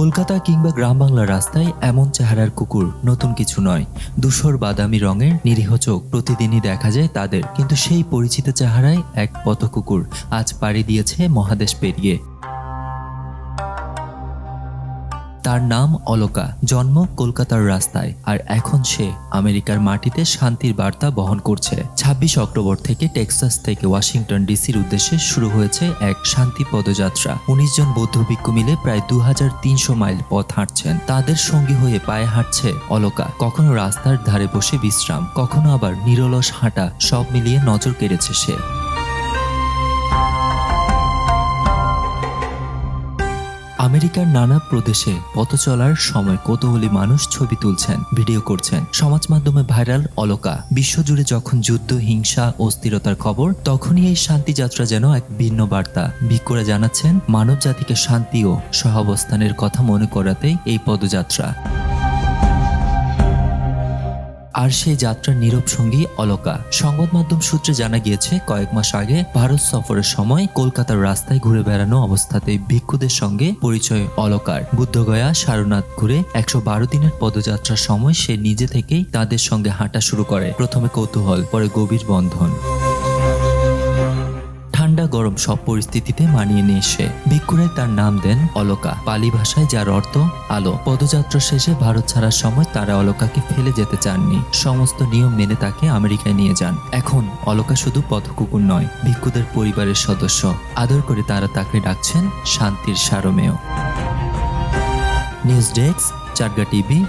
কলকাতা কিংবা গ্রাম বাংলার রাস্তায় এমন চেহারার কুকুর নতুন কিছু নয়। ধূসর বাদামি রঙের নিরীহ চোখ প্রতিদিনই দেখা যায় তাদের, কিন্তু সেই পরিচিত চেহারায় এক পথ কুকুর আজ পাড়ি দিয়েছে মহাদেশ পেরিয়ে। তার নাম অলকা। জন্ম কলকাতার রাস্তায়, আর এখন সে আমেরিকার মাটিতে শান্তির বার্তা বহন করছে। ছাব্বিশ অক্টোবর থেকে টেক্সাস থেকে ওয়াশিংটন ডিসির উদ্দেশ্যে শুরু হয়েছে এক শান্তি পদযাত্রা। উনিশ জন বৌদ্ধ ভিক্ষু মিলে প্রায় দু হাজার তিনশো মাইল পথ হাঁটছেন। তাদের সঙ্গী হয়ে পায়ে হাঁটছে অলকা। কখনো রাস্তার ধারে বসে বিশ্রাম, কখনো আবার নিরলস হাঁটা, সব মিলিয়ে নজর কেড়েছে সে। আমেরিকার নানা প্রদেশে পথ চলার সময় কৌতূহলী মানুষ ছবি তুলছেন, ভিডিও করছেন। সমাজ মাধ্যমে ভাইরাল অলকা। বিশ্বজুড়ে যখন যুদ্ধ, হিংসা, অস্থিরতার খবর, তখনই এই শান্তি যাত্রা যেন এক ভিন্ন বার্তা। ভিক্ষুরা জানাচ্ছেন মানব জাতিকে শান্তি ও সহাবস্থানের কথা মনে করাতেই এই পদযাত্রা। আর সেই যাত্রার নীরব সঙ্গী অলকা। সংবাদ মাধ্যম সূত্রে জানা গিয়েছে, কয়েক মাস আগে ভারত সফরের সময় কলকাতার রাস্তায় ঘুরে বেড়ানো অবস্থাতে ভিক্ষুদের সঙ্গে পরিচয় অলকার। বুদ্ধগয়া, সারনাথ ঘুরে একশো বারো দিনের পদযাত্রার সময় সে নিজে থেকেই তাদের সঙ্গে হাঁটা শুরু করে। প্রথমে কৌতূহল, পরে গভীর বন্ধন। ঠান্ডা সব পরিস্থিতিতে মানিয়ে নিয়ে এসে ভিক্ষুরাই তার নাম দেন অলকা। পালি ভাষায় যার অর্থ আলো। পদযাত্রা শেষে ভারত ছাড়ার সময় তারা অলকাকে ফেলে যেতে চাননি। সমস্ত নিয়ম মেনে তাকে আমেরিকায় নিয়ে যান। এখন অলকা শুধু পথকুকুর নয়, ভিক্ষুদের পরিবারের সদস্য। আদর করে তারা তাকে ডাকছেন শান্তির সারমেয়। নিউজ ডেস্ক চারগা টিভি